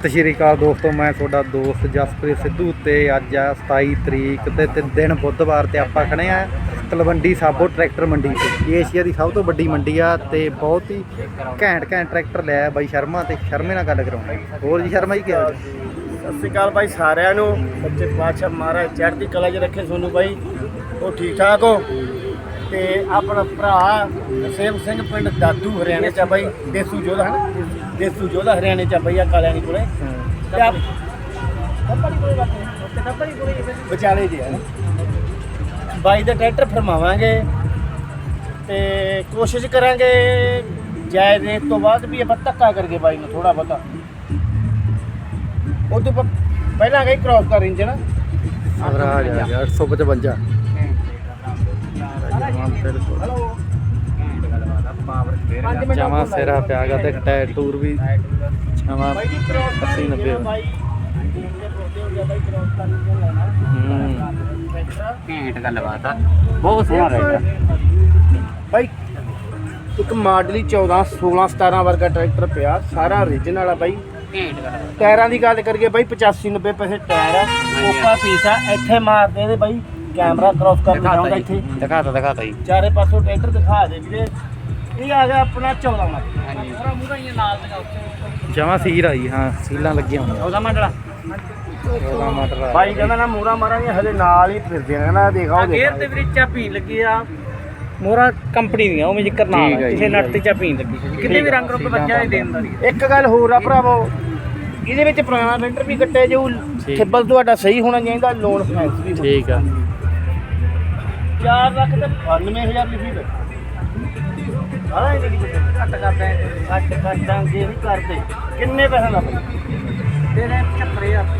ਸਤਿ ਸ਼੍ਰੀ ਅਕਾਲ ਦੋਸਤੋ, ਮੈਂ ਤੁਹਾਡਾ ਦੋਸਤ ਜਸਪ੍ਰੀਤ ਸਿੱਧੂ ਤੇ ਅੱਜ ਆ 27 ਤਰੀਕ ਤੇ ਤੇ ਦਿਨ ਬੁੱਧਵਾਰ ਤੇ ਆਪਾਂ ਖੜੇ ਆ ਤਲਵੰਡੀ ਸਾਬੋ ਟਰੈਕਟਰ ਮੰਡੀ ਤੇ। ਏਸ਼ੀਆ ਦੀ ਸਭ ਤੋਂ ਵੱਡੀ ਮੰਡੀ ਆ ਤੇ ਬਹੁਤ ਹੀ ਘੈਂਟ ਘੈਂਟ ਟਰੈਕਟਰ ਲਿਆ ਬਾਈ ਸ਼ਰਮਾ ਤੇ ਸ਼ਰਮੇ ਨਾਲ ਗੱਲ ਕਰਾਉਣੀ ਹੋਰ ਜੀ ਸ਼ਰਮਾ ਜੀ ਕਿਹਾ ਸਤਿ ਸ਼੍ਰੀ ਅਕਾਲ ਬਾਈ ਸਾਰਿਆਂ ਨੂੰ। ਬੱਚੇ ਪਾਤਸ਼ਾਹ ਮਹਾਰਾਜ ਚੜ੍ਹਦੀ ਕਲਾ 'ਚ ਰੱਖੇ ਤੁਹਾਨੂੰ ਬਾਈ। ਉਹ ਠੀਕ ਠਾਕ ਹੋ? ਤੇ ਆਪਣਾ ਭਰਾ ਸੇਮ ਸਿੰਘ ਪਿੰਡ ਦਾਦੂ ਹਰਿਆਣੇ 'ਚ ਆ ਬਾਈ, ਦੇਸੂ ਜੋਧਾ ਹਨ ਦੇਸੂ ਜੋਧਾ ਹਰਿਆਣੇ 'ਚ ਆ ਬਾਈ ਆ ਕਾਲਿਆਂ ਦੀ ਕੋਲੇ। ਤੇ ਆਪ ਕੱਪੜੀ ਕੋਲੇ ਬੈਠੇ ਉੱਤੇ ਕੱਪੜੀ ਕੋਲੇ ਵਿਚਾਲੇ ਜੀ ਹੈ ਬਾਈ ਦਾ ਟਰੈਕਟਰ ਫਰਮਾਵਾਂਗੇ ਤੇ ਕੋਸ਼ਿਸ਼ ਕਰਾਂਗੇ ਜਾਇਜ਼ ਰੇਟ ਤੋਂ ਬਾਅਦ ਵੀ ਆਪਾਂ ਧੱਕਾ ਕਰਕੇ ਬਾਈ ਨੂੰ ਥੋੜਾ ਬਹੁਤਾ। ਉਹ ਤੋਂ ਪਹਿਲਾਂ ਗਈ ਕ੍ਰੋਸ ਕਰ ਇੰਜਨ ਸਵਰਾਜ ਆ ਗਿਆ 855 ਜਮਾ ਸਿਰਾ ਪਿਆ ਗਾ ਤੇ ਟਾਇਰ ਟੂਰ ਵੀ ਜਮਾ 80 90 ਬਾਈ ਬਾਈ ਕ੍ਰੋਸ ਕਰ ਇੰਜਨ ਲੈਣਾ ਹੂੰ ਘੈਂਟ ਗੱਲਬਾਤ ਆ। ਬਹੁਤ ਸੋਹਣਾ ਰਹੇਗਾ ਬਾਈ ਇੱਕ ਮਾਡਲੀ 14 16 17 ਵਰਗਾ ਟਰੈਕਟਰ ਪਿਆ ਸਾਰਾ origignal ਆ ਬਾਈ। ਟਾਇਰਾਂ ਦੀ ਗੱਲ ਕਰੀਏ ਬਾਈ 85 90 ਪੈਸੇ ਟਾਇਰ ਆ। ਕੋਕਾ ਪੀਸ ਆ ਇੱਥੇ ਮਾਰਦੇ ਇਹਦੇ ਬਾਈ ਕੈਮਰਾ ਕ੍ਰੋਸ ਕਰ ਦਿਖਾਉਂਦਾ ਇੱਥੇ। ਦਿਖਾਤਾ ਦਿਖਾਤਾ ਜੀ। ਚਾਰੇ ਪਾਸੋਂ ਟਰੈਕਟਰ ਦਿਖਾ ਦੇ ਵੀਰੇ। ਇਹ ਆ ਗਿਆ ਆਪਣਾ 14 ਮਾਡਲ ਹਾਂਜੀ। ਸਾਰਾ ਮੂਹਰਾ ਹੀ ਆ ਨਾਲ ਦੇ ਉੱਤੇ ਜਮਾ ਸੀਰ ਆਈ ਹਾਂ ਸੀਲਾਂ ਲੱਗੀਆਂ ਹੋਈਆਂ। ਉਹਦਾ ਮੰਡਲਾ ਉਹਦਾ ਮਟਰ ਆ ਬਾਈ ਕਹਿੰਦਾ ਨਾ ਮੂਰਾ ਮਾਰਾਂਗੇ ਹਲੇ ਨਾਲ ਹੀ ਫਿਰਦੇ ਆ ਕਹਿੰਦਾ ਦੇਖਾਓ ਗੇਅਰ ਦੇ ਵਿੱਚ ਚਾਪੀ ਲੱਗੀ ਆ। ਮੋਰਾ ਕੰਪਨੀ ਦੀਆਂ ਉਹ ਜਿਕਰ ਨਾਲ ਠੀਕ ਹੈ ਜੀ, ਕਿਸੇ ਨਟ ਤੇ ਚਾਪੀ ਲੱਗੀ। ਕਿਤੇ ਵੀ ਰੰਗ ਰੁੱਪ ਬੱਚਾ ਇਹ ਦੇਣਦਾਰੀ ਇੱਕ ਗੱਲ ਹੋਰ ਆ ਭਰਾਵੋ ਇਹਦੇ ਵਿੱਚ ਪੁਰਾਣਾ ਲੈਂਟਰ ਵੀ ਕੱਟੇ ਜੋ ਠੀਕ। ਖਿੱਬਲ ਤੁਹਾਡਾ ਸਹੀ ਹੋਣਾ ਚਾਹੀਦਾ ਲੋਨ ਫਾਈਨੈਂਸ ਵੀ ਠੀਕ ਆ। 4 ਲੱਖ ਤੇ 92000 ਲਿਖੀ ਦੇ ਘੱਟ ਕਰਦੇ ਘੱਟ ਨਹੀਂ ਕਰਦੇ ਕਿੰਨੇ ਪੈਸੇ ਬਈ ਤੇਰੇ 75000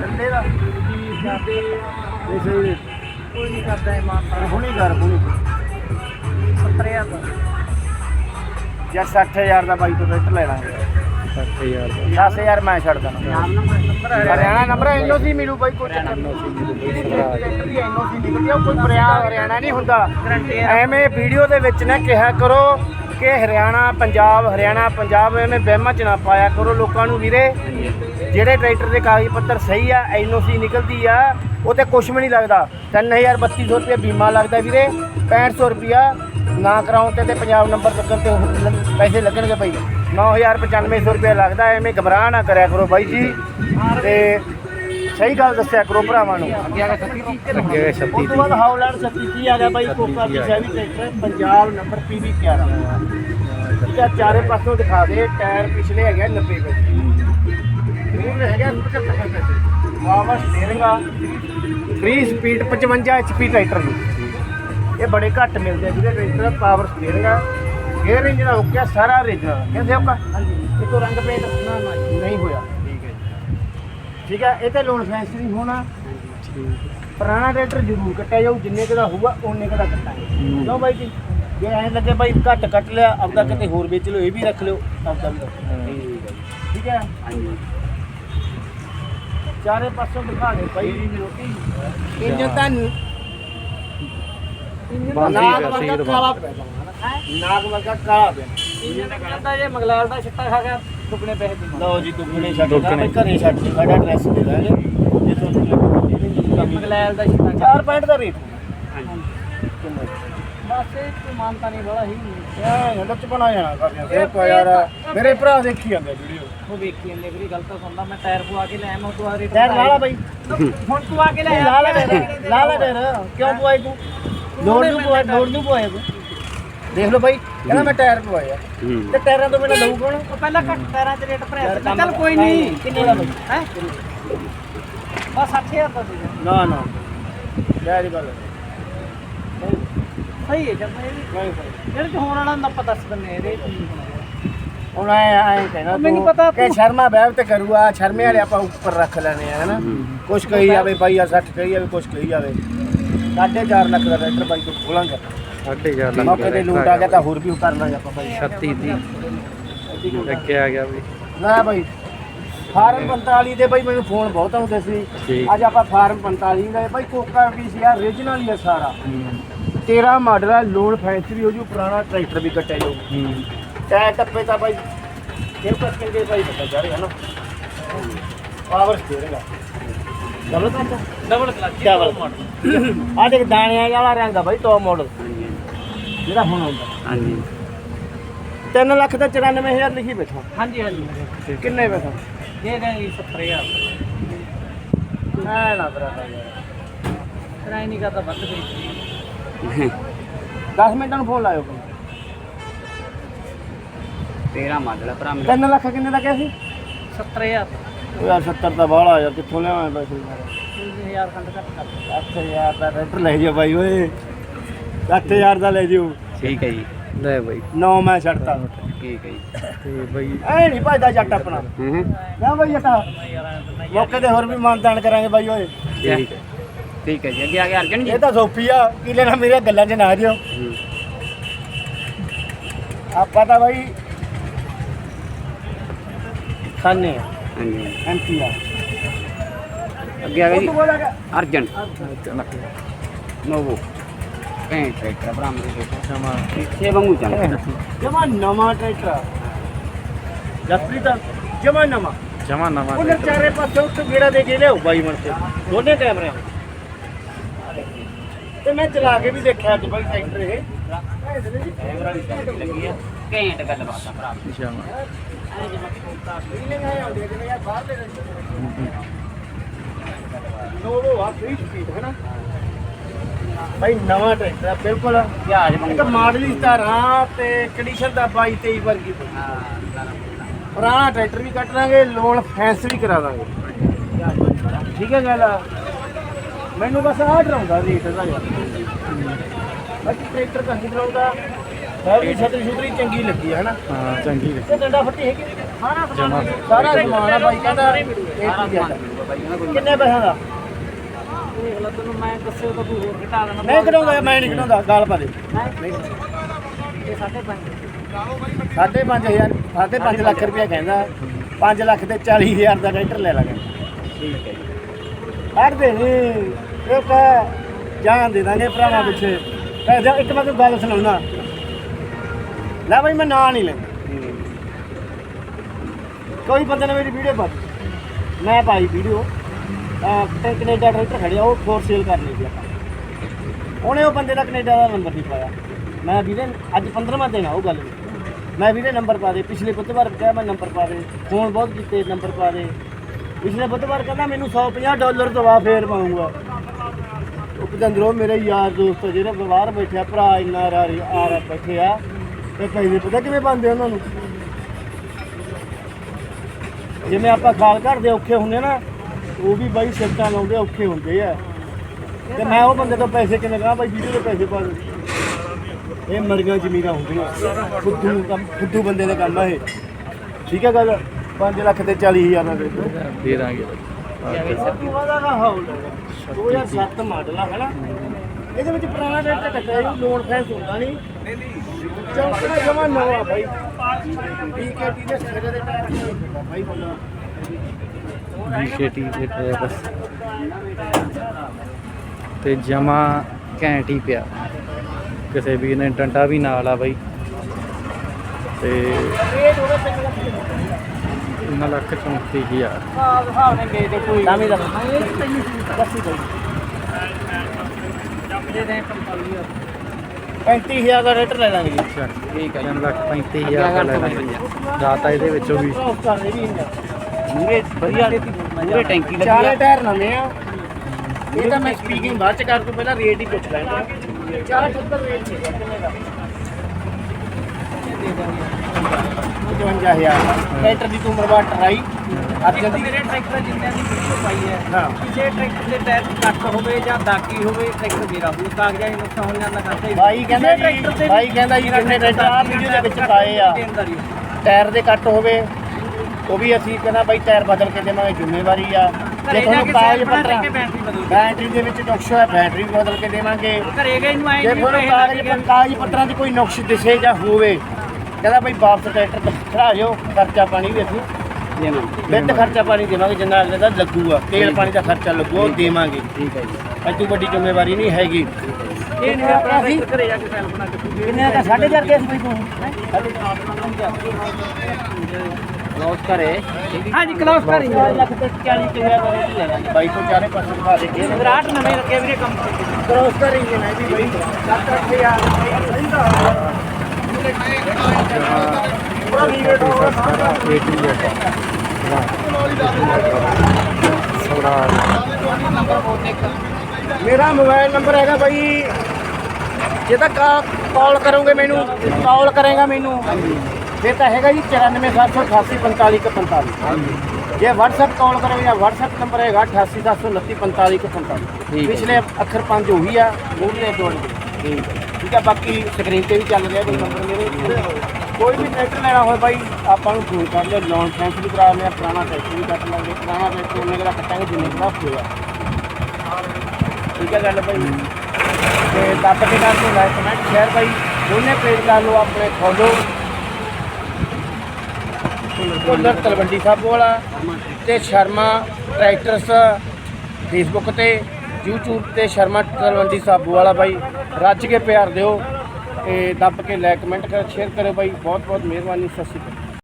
ਡੰਡੇ ਦਾ ਇਹ ਸਹੀ ਕੋਈ ਨਹੀਂ ਕਰਦਾ ਇਮਾਨਦਾਰ ਹੁਣੀ ਕਰ ਹੁਣੀ 70000 ਦਾ। ਜਾਂ 60000 ਦਾ ਬਾਈ ਤੋਂ ਟਰੈਕਟਰ ਲੈ ਲਾਂਗੇ। 60000 10000 ਮੈਂ ਛੱਡ ਦੇਣਾ। ਹਰਿਆਣਾ ਨੰਬਰ ਐਨਓਸੀ ਮਿਲੂ ਬਾਈ ਕੋਈ ਚੱਕਰ ਨਹੀਂ। ਟਰੈਕਟਰ ਦੀ ਐਨਓਸੀ ਨਿਕਲਦੀ ਆ ਕੋਈ ਹਰਿਆਣਾ ਹਰਿਆਣਾ ਨਹੀਂ ਹੁੰਦਾ। ਗਰੰਟੀ ਐਵੇਂ ਵੀਡੀਓ ਦੇ ਵਿੱਚ ਨਾ ਕਿਹਾ ਕਰੋ ਕਿ ਹਰਿਆਣਾ ਪੰਜਾਬ ਹਰਿਆਣਾ ਪੰਜਾਬ ਐਵੇਂ ਵਹਿਮਾਂ ਚ ਨਾ ਪਾਇਆ ਕਰੋ ਲੋਕਾਂ ਨੂੰ ਵੀਰੇ। ਜਿਹੜੇ ਟਰੈਕਟਰ ਦੇ ਕਾਗਜ਼ ਪੱਤਰ ਸਹੀ ਆ ਐਨਓਸੀ ਨਿਕਲਦੀ ਆ ਉਹ ਤੇ ਕੁਝ ਵੀ ਨਹੀਂ ਲੱਗਦਾ। 3000 3200 ਰੁਪਏ ਬੀਮਾ ਲੱਗਦਾ ਵੀਰੇ 6500 ਰੁਪਿਆ ਨਾ ਕਰਾਉਣ ਤੇ ਪੰਜਾਬ ਨੰਬਰ ਲੱਗਣ ਤੇ ਪੈਸੇ ਲੱਗਣਗੇ ਬਾਈ। 9950 ਰੁਪਏ ਲੱਗਦਾ ਐਵੇਂ ਘਬਰਾਹ ਨਾ ਕਰਿਆ ਕਰੋ ਬਾਈ ਜੀ। ਤੇ ਸਹੀ ਗੱਲ ਦੱਸਿਆ ਕਰੋ ਭਰਾਵਾਂ ਨੂੰ। ਅੱਗੇ ਆ ਗਿਆ 36 30 ਲੱਗੇ ਹੋਏ 36 ਉਸ ਤੋਂ ਬਾਅਦ ਹਾਉਲੈਂਡ 37 ਆ ਗਿਆ ਬਾਈ ਕੋਕਾ ਦੀ ਸੈਵੀ ਟਰੈਕਟਰ ਪੰਜਾਬ ਨੰਬਰ ਪੀਵੀ 11 ਠੀਕ ਆ ਚਾਰੇ ਪਾਸੋਂ ਦਿਖਾ ਦੇ ਟਾਇਰ ਪਿਛਲੇ ਹੈਗੇ 90 ਪੈਸੇ ਰੂਲ ਹੈਗਾ 75 ਪੈਸੇ। ਪਾਵਰ ਸਟੀਅਰਿੰਗ ਆ। 3 ਸਪੀਡ 55 ਐਚਪੀ ਟਰੈਕਟਰ ਜੀ ਇਹ ਬੜੇ ਘੱਟ ਮਿਲਦੇ ਆ ਜਿਹੜੇ ਟਰੈਕਟਰ ਪਾਵਰ ਸਟੀਅਰਿੰਗ ਆ। ਗੇਅਰ ਇੰਜਨ ਓਕੇ ਆ, ਸਾਰਾ original ਕਹਿੰਦੇ ਹੋਗਾ ਹਾਂਜੀ ਇਹ ਤੋਂ ਰੰਗ ਪੇਂਟ ਨਾ ਨਾ ਨਹੀਂ ਹੋਇਆ। ਠੀਕ ਹੈ ਠੀਕ ਹੈ ਇਹ ਤੇ ਲੋਨ ਫੈਂਸ ਨਹੀਂ ਹੋਣਾ। ਪੁਰਾਣਾ ਟਰੈਕਟਰ ਜ਼ਰੂਰ ਕੱਟਿਆ ਜਾਊ ਜਿੰਨੇ ਕੁ ਦਾ ਹੋਊਗਾ ਓਨੇ ਕੁ ਦਾ ਕੱਟਾਂਗੇ। ਕਿਉਂ ਬਾਈ ਜੀ? ਜੇ ਐਂ ਲੱਗੇ ਬਾਈ ਘੱਟ ਕੱਟ ਲਿਆ ਆਪਦਾ ਕਿਤੇ ਹੋਰ ਵੇਚ ਲਓ ਇਹ ਵੀ ਰੱਖ ਲਿਓ ਆਪਦਾ ਵੀ ਰੱਖ। ਠੀਕ ਹੈ ਚਾਰੇ ਪਾਸੋਂ ਦਿਖਾ ਦੇ ਬਾਈ। ਇੰਜਨ ਤਾਂ ਨਾਗ ਵਰਗਾ ਕਾਲਾ ਪਿਆ ਨਾਗ ਵਰਗਾ ਕਾਲਾ ਪਿਆ। ਇੰਜਨ ਦਾ ਕਹਿੰਦਾ ਜੇ ਮਗਲਾਲ ਦਾ ਛੱਟਾ ਖਾ ਗਿਆ ਦੁੱਗਣੇ ਪੈਸੇ ਦੇ ਲਓ ਜੀ ਦੁੱਗਣੇ ਦੁੱਗਣੇ। ਦਾਂਗੇ ਘਰੇ ਛੱਡ ਕੇ ਸਾਡਾ ਐਡਰੈਸ ਦੇ ਦਾਂਗੇ ਜੇ। ਤੁਹਾਨੂੰ ਮਗਲਾਲ ਦਾ ਛੱਟਾ 4 ਪੁਆਇੰਟ ਦਾ ਰੇਟ ਬਸ ਇਹ ਮਾਨਤਾ ਨਹੀਂ ਬੜਾ ਹੀ ਯਾ ਲੱਚਪਣਾ ਜਾਣਾ ਕਰਦੀਆਂ ਫੇਰ ਕੋ ਯਾਰ ਮੇਰੇ ਭਰਾ ਦੇਖੀ ਜਾਂਦੇ ਵੀਡੀਓ ਉਹ ਵੇਖੀ ਜਾਂਦੇ ਵੀਰੇ ਗੱਲ ਤਾਂ ਸੁਣਦਾ ਮੈਂ ਟਾਇਰ ਪਵਾ ਕੇ ਲਿਆ ਮੈਂ ਉਹ ਤੋਂ ਆ ਰੇਟ ਟਾਇਰ ਲਾ ਲਾ ਬਾਈ। ਹੁਣ ਤੂੰ ਆ ਕੇ ਲੈ ਲਾ ਲਾ ਟਾਇਰ ਲਾ ਲਾ ਟਾਇਰ ਕਿਉਂ ਪਵਾਈ ਤੂੰ? ਲੋੜ ਨੂੰ ਪਵਾਈ ਲੋੜ ਨੂੰ ਪਵਾਇਆ ਤੂੰ ਦੇਖ ਲਓ ਬਾਈ ਕਹਿੰਦਾ ਮੈਂ ਟਾਇਰ ਪਵਾਇਆ ਤੇ ਟਾਇਰਾਂ ਤੋਂ ਬਿਨਾਂ ਲਊ ਕੌਣ? ਉਹ ਪਹਿਲਾਂ ਘੱਟ ਟਾਇਰਾਂ 'ਚ ਰੇਟ ਭਰਿਆ ਯਾਰ ਸੀ। ਕੰਮ ਚੱਲ ਕੋਈ ਨਹੀਂ। ਕਿੰਨੇ ਦਾ ਬਾਈ ਹੈ? ਬਸ 60000 ਦਾ ਸੀ ਨਾ ਨਾ। ਲੈ ਜੀ ਗੱਲ। ਸਹੀ ਹੈ ਜਦ ਇਹ ਵੀ। ਨਹੀਂ ਬਾਈ ਜਿਹੜੇ ਚ ਹੋਣ ਵਾਲਾ ਹੁੰਦਾ ਆਪਾਂ ਦੱਸ ਦਿੰਦੇ ਹਾਂ, ਇਹਦੇ ਚ ਕੀ ਹੋਣਾ। ਹੈ। ਹੁਣ ਐ ਐ ਕਹਿਣਾ ਮੈਨੂੰ ਤੂੰ ਪਤਾ ਕਿ ਤੂੰ- ਸ਼ਰਮਾ ਬੈਬ ਤੇ ਕਰੂਗਾ ਸ਼ਰਮੇ ਵਾਲੇ ਆਪਾਂ ਉੱਪਰ ਰੱਖ ਲੈਣੇ ਆ ਹਨਾ? ਕੁਛ ਕਹੀ ਜਾਵੇ ਬਾਈ ਆ 60 ਕਹੀ ਜਾਵੇ ਕੁਛ ਕਹੀ ਜਾਵੇ। 4.5 ਲੱਖ ਦਾ ਟਰੈਕਟਰ ਬਾਈ ਤੋਂ ਖੋਲਾਂਗੇ। 8500 ਮੌਕੇ ਤੇ ਲੂਟ ਆ ਗਿਆ ਤਾਂ ਹੋਰ ਵੀ ਕਰ ਲਾਂਗੇ ਆਪਾਂ ਬਾਈ। 36 ਦੀ। ਅੱਗੇ ਆ ਗਿਆ ਵੀ। ਨਾ ਬਾਈ ਫਾਰਮ 45 ਦੇ ਬਾਈ ਮੈਨੂੰ ਫੋਨ ਬਹੁਤ ਆਉਂਦੇ ਸੀ। ਅੱਜ ਆਪਾਂ ਫਾਰਮ 45 ਦਾ ਬਾਈ ਕੋਕਾ ਵੀ ਸੀ ਆ origignal ਹੀ ਆ ਸਾਰਾ। 13 ਮਾਡਲ ਆ ਲੋਨ ਫੈਂਸ ਵੀ ਹੋ ਜੂ ਪੁਰਾਣਾ ਟਰੈਕਟਰ ਵੀ ਕੱਟਿਆ ਜਾਊ। ਹੂੰ। ਟਾਇਰ ਟੱਪੇ ਤਾਂ ਬਾਈ ਜੇ ਕੱਟ ਕੇ ਬਾਈ ਪਤਾ ਜਾ ਰਿਹਾ ਨਾ। ਪਾਵਰ ਸਟੀਅਰਿੰਗ ਆ। Double clutch double clutch double model ਆ ਦੇਖ ਦਾਣਿਆਂ ਵਾਲਾ ਰੰਗ ਆ ਬਾਈ ਟੌਪ ਮਾਡਲ ਜਿਹੜਾ ਹੁਣ ਆਉਂਦਾ। ਹਾਂਜੀ। 3 ਲੱਖ ਦਾ 94000 ਲਿਖੀ ਬੈਠਾ। ਹਾਂਜੀ ਹਾਂਜੀ। ਕਿੰਨੇ ਬੈਠਾ? ਦੇ ਦੇ 70000 ਐ ਨਾ ਕਰਾ ਟਰਾਈ ਨਹੀਂ ਕਰਦਾ ਵੱਧ ਗਈ। 10 ਮਿੰਟਾਂ ਨੂੰ ਫੋਨ ਲਾਇਓ 13 ਮਾਡਲ ਹੈ ਭਰਾ ਮੇਰਾ। 3 ਲੱਖ ਕਿੰਨੇ ਦਾ ਕਿਹਾ ਸੀ? 70000 ਉਹ ਯਾਰ 70 ਦਾ ਬਾਹਲਾ ਯਾਰ ਕਿੱਥੋਂ ਲਿਆਵਾਂ ਪੈਸੇ? 3000 ਖੰਡ ਘੱਟ ਕਰ 8000 ਦਾ ਰੈਂਟਰ ਲੈ ਜਾ ਬਾਈ ਓਏ। 8000 ਦਾ ਲੈ ਜਿਓ। ਠੀਕ ਹੈ ਜੀ। ਲੈ ਬਾਈ। ਨੌ ਮੈਂ ਛੱਡਤਾ। ਠੀਕ ਹੈ ਜੀ। ਤੇ ਬਾਈ ਐ ਨਹੀਂ ਭਜਦਾ ਜੱਟ ਆਪਣਾ। ਹੂੰ ਨਾ ਬਾਈ ਜੱਟਾ। ਮੌਕੇ ਤੇ ਹੋਰ ਵੀ ਮਾਨਦਾਨ ਕਰਾਂਗੇ ਬਾਈ ਓਏ। ਠੀਕ ਹੈ। ਠੀਕ ਹੈ ਜੀ। ਅੱਗੇ ਆ ਗਿਆ ਅਰਜਨ ਜੀ। ਇਹ ਤਾਂ ਸੋਫੀ ਆ। ਕਿਲੇ ਨਾਲ ਮੇਰੀਆਂ ਗੱਲਾਂ 'ਚ ਨਾ ਜਿਓ। ਆਪਾਂ ਤਾਂ ਬਾਈ ਖਾਨੇ ਹਾਂਜੀ। ਐਮਪੀ ਆ। ਅੱਗੇ ਆ ਗਿਆ ਜੀ। ਉਹ ਬੋਲਾਗਾ ਅਰਜਨ। ਨੋਵੋ। ਕੈਂ ਟਰੈਕਟਰ ਭਰਾ ਮੇਰੇ ਜਮਾ ਪਿੱਛੇ ਵਾਂਗੂ ਚੱਲ। ਜਮਾ ਨਵਾਂ ਟਰੈਕਟਰ ਆ। ਜਸਪ੍ਰੀਤ ਜਮਾ ਨਵਾਂ। ਜਮਾ ਨਵਾਂ ਉਹਨੇ ਚਾਰੇ ਪਾਸੇ ਉੱਤੇ ਗੇੜਾ ਦੇ ਕੇ ਲਿਆਓ ਬਾਈ ਮਣ ਤੇ। ਦੋਨੇ ਕੈਮਰੇ ਤੇ ਮੈਂ ਚਲਾ ਕੇ ਵੀ ਦੇਖਿਆ ਅੱਜ ਬਾਈ ਟਰੈਕਟਰ ਇਹ। ਕੈਮਰਾ ਵੀ ਚੱਲ ਲੱਗੀ ਆ ਘੈਂਟ ਗੱਲਬਾਤ ਆ ਭਰਾ ਜਮਾ ਫੀਲਿੰਗ ਆਈ ਆਉਂਦੀ ਹੈ ਜਿਵੇਂ ਯਾਰ ਬਾਹਰ ਦੇ ਨੋਵੋ ਆ 3 ਸਪੀਡ ਹੈ ਨਾ? ਬਾਈ ਨਵਾਂ ਟਰੈਕਟਰ ਆ ਬਿਲਕੁਲ। ਪਿਆਜ ਇੱਕ ਮਾਡਲ ਹੀ 17 ਤੇ ਕੰਡੀਸ਼ਨ ਦਾ 22 23 ਵਰਗੀ। ਹਾਂ ਪੁਰਾਣਾ ਟਰੈਕਟਰ ਵੀ ਕੱਟ ਲਾਂਗੇ ਲੋਨ ਫੈਂਸ ਵੀ ਕਰਾ ਦਾਂਗੇ। ਠੀਕ ਹੈ ਗੱਲ ਮੈਨੂੰ ਬਸ ਆਹ ਡਰਾਉਂਦਾ ਰੇਟ ਦਾ ਯਾਰ। ਬਾਕੀ ਟਰੈਕਟਰ ਤਾਂ ਹੀ ਡਰਾਉਂਦਾ ਹੈ ਵੀ ਛਤਰੀ ਛੁਤਰੀ ਚੰਗੀ ਲੱਗੀ ਹੈ ਨਾ? ਹਾਂ ਚੰਗੀ ਹੈ। ਤੇ ਡੰਡਾ ਫੱਟੀ ਹੈਗੀ? ਸਾਰਾ। ਸਾਰਾ ਸਮਾਨ ਆ ਬਾਈ ਕਹਿੰਦਾ ਇਹ ਸਾਰਾ ਕੀ ਆ। ਕਿੰਨੇ ਪੈਸਿਆਂ ਦਾ? ਦੇਖ ਲਾ ਤੈਨੂੰ ਮੈਂ ਦੱਸੇ ਤਾਂ ਤੂੰ ਹੋਰ ਘਟਾ ਦੇਣਾ। ਨਹੀਂ ਕਢਾਉਂਦਾ ਮੈਂ ਨਹੀਂ ਕਢਾਉਂਦਾ ਗਾਲ ਪਾ ਦੇ। ਇਹ ਸਾਡੇ ਪੰਜ। ਸਾਢੇ ਪੰਜ ਹਜ਼ਾਰ ਸਾਢੇ ਪੰਜ ਲੱਖ ਰੁਪਇਆ ਕਹਿੰਦਾ। 5 ਲੱਖ ਤੇ 40 ਹਜ਼ਾਰ ਦਾ ਟਰੈਕਟਰ ਲੈ ਲਾਂਗੇ। ਠੀਕ ਹੈ ਜੀ ਕੱਢਦੇ ਨਹੀਂ ਇਹ ਕਹ ਜਾਨ ਦੇ ਦਾਂਗੇ ਭਰਾਵਾਂ ਪਿੱਛੇ। ਇੱਕ ਮੈਂ ਤੈਨੂੰ ਗੱਲ ਸੁਣਾਉਣਾ। ਲੈ ਬਈ ਮੈਂ ਨਾਂ ਨਹੀਂ ਲੈਂਦਾ। ਕੋਈ ਬੰਦੇ ਨੇ ਮੇਰੀ ਵੀਡੀਓ ਪਾਈ ਮੈਂ ਪਾਈ ਵੀਡੀਓ। ਤੇ ਕੈਨੇਡਾ ਟਰੈਕਟਰ ਖੜਿਆ ਉਹ ਫੋਰ ਸੇਲ ਕਰ ਲਈ ਸੀ ਆਪਾਂ। ਉਹਨੇ ਉਹ ਬੰਦੇ ਦਾ ਕੈਨੇਡਾ ਦਾ ਨੰਬਰ ਨਹੀਂ ਪਾਇਆ। ਮੈਂ ਵੀਰੇ, ਅੱਜ 15ਵਾਂ ਦਿਨ ਆ ਉਹ ਗੱਲ ਦੀ ਮੈਂ ਵੀਰੇ ਨੰਬਰ ਪਾ ਦੇ, ਪਿਛਲੇ ਬੁੱਧਵਾਰ ਕਿਹਾ ਮੈਂ ਨੰਬਰ ਪਾ ਦੇ ਫੋਨ ਬਹੁਤ ਕੀਤੇ ਨੰਬਰ ਪਾ ਦੇ। ਪਿਛਲੇ ਬੁੱਧਵਾਰ ਕਹਿੰਦਾ ਮੈਨੂੰ 150 ਡਾਲਰ ਦਵਾ, ਫੇਰ ਪਾਉਂਗਾ। ਉਹ ਪਤੰਦਰੋ ਮੇਰੇ ਯਾਰ ਦੋਸਤ ਆ ਜਿਹੜੇ ਬਾਹਰ ਬੈਠਿਆ ਭਰਾ ਇੰਨਾ ਆ ਆ ਰ ਬੈਠੇ ਆ, ਤੇ ਪੈਸੇ ਪਤਾ ਕਿਵੇਂ ਪਾਉਂਦੇ ਉਹਨਾਂ ਨੂੰ? ਜਿਵੇਂ ਆਪਾਂ ਖਾਲ ਘਰ ਦੇ ਔਖੇ ਹੁੰਦੇ ਨਾ ਉਹ ਵੀ ਬਾਈ ਸਿਫਤਾਂ ਲਾਉਂਦੇ ਔਖੇ ਹੁੰਦੇ ਆ। ਤੇ ਮੈਂ ਉਹ ਬੰਦੇ ਤੋਂ ਪੈਸੇ ਕਿਵੇਂ ਕਹਾਂ ਬਾਈ ਵੀਡੀਓ ਦੇ ਪੈਸੇ ਪਾ ਦੇ ਇਹ ਮਰਗਾਂ ਜ਼ਮੀਰਾਂ ਹੁੰਦੀਆਂ। ਫੁੱਦੂ ਕੰਮ ਫੁੱਦੂ ਬੰਦੇ ਦਾ ਕੰਮ ਆ ਇਹ। ਠੀਕ ਹੈ ਗੱਲ? 5 ਲੱਖ ਤੇ 40 ਹਜ਼ਾਰ ਨਾਲ ਦੇ ਦਿਓ। ਦੇ ਦਾਂਗੇ। ਦਾ ਹੌਲ 2007 ਮਾਡਲ ਆ ਹੈਨਾ? ਇਹਦੇ ਵਿੱਚ ਪੁਰਾਣਾ ਰੇਟ ਕੱਟਿਆ ਜੀ ਲੋਨ ਫੈਂਸ ਹੁੰਦਾ ਨਹੀਂ। ਚੌਂਕੜਾ ਜਮਾ ਨਵਾਂ ਬਾਈ। ਬੀਕੇਟੀ ਦੇ ਸਿਰੇ ਦੇ ਟਾਇਰ ਬਾਈ। ਬੰਦਾ ਬੀਕੇਟੀ ਦੇ ਟਾਇਰ ਤੇ ਜਮਾ ਘੈਂਟ ਹੀ ਪਿਆ। ਕਿਸੇ ਵੀ ਨੇ ਡੰਡਾ ਵੀ ਨਾਲ ਆ ਬਾਈ। ਤੇ 3 ਲੱਖ ਦੇ 3 ਲੱਖ 34 ਹਜ਼ਾਰ ਹਾਲ ਹਾਲ ਨੇ ਗਏ ਤੇ ਕੋਈ ਦਾਮੀ ਦਾ ਦੱਸੀ ਬਾਈ ਦੇ ਦੇ 45000 35000 ਦਾ ਰੇਟ ਲੈ ਲਾਂਗੇ। ਠੀਕ ਹੈ ਜੀ 3 ਲੱਖ 35 ਹਜ਼ਾਰ ਦਾ ਲੈ ਲਾਂਗੇ। ਦਾਤਾ ਇਹਦੇ ਵਿੱਚੋਂ ਵੀ। ਮੂਰੇ ਵਧੀਆ ਮੂਰੇ ਟੈਂਕੀ ਲੱਗੀ ਚਾਰੇ ਟਾਇਰ ਨਵੇਂ ਆ। ਇਹ ਤਾਂ ਮੈਂ ਸਪੀਕਿੰਗ ਬਾਅਦ ਚ ਕਰ ਤੂੰ ਪਹਿਲਾਂ ਰੇਟ ਹੀ ਪੁੱਛ ਲੈਂਦਾ। 470 ਰੇਟ ਸੀ ਕਿੰਨੇ ਦਾ 55000 ਟਰੈਕਟਰ ਦੀ ਤੂੰ ਮਰਵਾ ਟਰਾਈ ਅੱਜ ਦੀ ਮੇਰੇ ਟਰੈਕਟਰ ਦੀ ਵੀਡੀਓ ਪਾਈ ਹੈ ਹਾਂ। ਕਿਸੇ ਟਰੈਕਟਰ ਦੇ ਟਾਇਰ ਕੱਟ ਹੋਵੇ ਜਾਂ ਦਾਗੀ ਹੋਵੇ ਟਰੈਕਟਰ ਮੇਰਾ ਹੋਵੇ ਕਾਗਜ਼ਾਂ ਦੀ ਨੁਕਸਾਨ ਹੋਣ ਦਾ ਖਰਚਾ ਹੀ ਬਾਈ ਕਹਿੰਦਾ ਜੀ ਬਾਈ ਕਹਿੰਦਾ ਜੀ ਜਿੰਨੇ ਟਰੈਕਟਰ ਆ ਵੀਡੀਓ ਦੇ ਵਿੱਚ ਪਾਏ ਆ ਦੇਣਦਾਰੀ ਟਾਇਰ ਦੇ ਕੱਟ ਹੋਵੇ ਉਹ ਵੀ ਅਸੀਂ ਕਹਿੰਦਾ ਬਾਈ ਟਾਇਰ ਬਦਲ ਕੇ ਦੇਵਾਂਗੇ ਜ਼ਿੰਮੇਵਾਰੀ ਆ। ਜੇ ਤੁਹਾਨੂੰ ਕਾਗਜ਼ ਪੱਤਰਾਂ ਬੈਟਰੀ ਦੇ ਵਿੱਚ ਨੁਕਸ ਹੋਇਆ ਬੈਟਰੀ ਬਦਲ ਕੇ ਦੇਵਾਂਗੇ। ਘਰੇ ਗਏ ਨੂੰ ਆਏ ਜੇ ਤੁਹਾਨੂੰ ਕਾਗਜ਼ ਕਾਗਜ਼ ਪੱਤਰਾਂ 'ਚ ਕੋਈ ਨੁਕਸ ਦਿਸੇ ਜਾਂ ਹੋਵੇ ਕਹਿੰਦਾ ਬਈ ਵਾਪਸ ਟਰੈਕਟਰ ਖੜਾ ਜਾਓ ਖਰਚਾ ਪਾਣੀ ਵੀ ਅਸੀਂ ਦੇਵਾਂਗੇ। ਬਿੱਟ ਖਰਚਾ ਪਾਣੀ ਦੇਵਾਂਗੇ ਜਿੰਨਾ ਅਗਲੇ ਦਾ ਲੱਗੂਗਾ। ਤੇਲ ਪਾਣੀ ਦਾ ਖਰਚਾ ਲੱਗੂਗਾ ਉਹ ਦੇਵਾਂਗੇ। ਠੀਕ ਹੈ ਜੀ। ਐਤੋਂ ਵੱਡੀ ਜ਼ਿੰਮੇਵਾਰੀ ਨਹੀਂ ਹੈਗੀ। ਇਹ ਨਹੀਂ ਆਪਣਾ ਟਰੈਕਟਰ ਘਰੇ ਜਾ ਕੇ ਸੈਲ ਬਣਾ ਕੇ ਕਿੰਨੇ ਦਾ? 4.5 ਕੇਸ ਬਈ ਤੂੰ? ਕਲੋਸ ਕਰੇ। ਹਾਂਜੀ ਕਲਾਸ ਕਰੀ। 4 ਲੱਖ ਤੇ 40 ਤੇ ਹਜ਼ਾਰ ਦਾ ਰੇਟ ਲੈ ਲਾਂਗੇ ਬਾਈ ਤੋਂ ਚਾਰੇ ਪਾਸੇ ਦਿਖਾ ਦੇ ਕੇ। ਵਿਰਾਟ ਨਵੇਂ ਲੱਗੇ ਵੀਰੇ ਕੰਮ ਕਲੋਸ ਕਰ ਇੰਜਨ ਹੈ ਵੀ ਬਾਈ। 7-8000 ਸਹੀ ਦਾ ਪੂਰਾ ਨੀਟ ਹੋਗਾ ਮੇਰਾ ਮੋਬਾਈਲ ਨੰਬਰ ਹੈਗਾ ਬਾਈ। ਜੇ ਤਾਂ ਕਾਲ ਕਰੋਗੇ ਮੈਨੂੰ ਕਾਲ ਕਰੇਗਾ ਮੈਨੂੰ। ਫਿਰ ਤਾਂ ਹੈਗਾ ਜੀ 9478845145 ਜੇ WhatsApp ਕਾਲ ਕਰੋਗੇ ਜਾਂ WhatsApp ਨੰਬਰ ਹੈਗਾ 8829945145 ਪਿਛਲੇ ਅੱਖਰ ਪੰਜ ਉਹੀ ਆ ਮੂਹਰੇ ਦੋ ਠੀਕ ਠੀਕ ਆ ਬਾਕੀ ਸਕਰੀਨ ਤੇ ਵੀ ਚੱਲ ਰਿਹਾ ਕੋਈ ਨੰਬਰ ਮੇਰੇ। ਕੋਈ ਵੀ ਟਰੈਕਟਰ ਲੈਣਾ ਹੋਵੇ ਬਾਈ ਆਪਾਂ ਨੂੰ ਫੋਨ ਕਰ ਲਿਓ ਲੋਨ ਫੈਂਸ ਵੀ ਕਰਾ ਲਿਆ ਪੁਰਾਣਾ ਟਰੈਕਟਰ ਵੀ ਕੱਟ ਲਾਂਗੇ। ਪੁਰਾਣਾ ਟਰੈਕਟਰ ਉਹਨੇ ਦਾ ਕੱਟਾਂਗੇ ਜਿੰਨੇ ਦਾ ਹੋਇਆ ਠੀਕ ਹੈ ਗੱਲ ਭਾਈ ਤੇ ਦੱਬ ਕੇ ਕਰ ਦਿਓ ਲਾਈਕ ਕਮੈਂਟ ਸ਼ੇਅਰ ਭਾਈ ਦੋਨੇ ਪੇਜ ਕਰ ਲਓ ਆਪਣੇ ਫੋਲੋ ਉਧਰ ਤਲਵੰਡੀ ਸਾਬੋ ਵਾਲਾ ਤੇ ਸ਼ਰਮਾ ਟਰੈਕਟਰਸ ਫੇਸਬੁੱਕ ਤੇ, YouTube ਤੇ ਸ਼ਰਮਾ ਤਲਵੰਡੀ ਸਾਬੋ ਵਾਲਾ ਬਾਈ, ਰੱਜ ਕੇ ਪਿਆਰ ਦਿਓ ਤੇ ਦੱਬ ਕੇ ਲਾਈਕ ਕਮੈਂਟ ਕਰ ਸ਼ੇਅਰ ਕਰਿਓ ਬਾਈ ਬਹੁਤ ਬਹੁਤ ਮਿਹਰਬਾਨੀ, ਸਤਿ ਸ਼੍ਰੀ ਅਕਾਲ।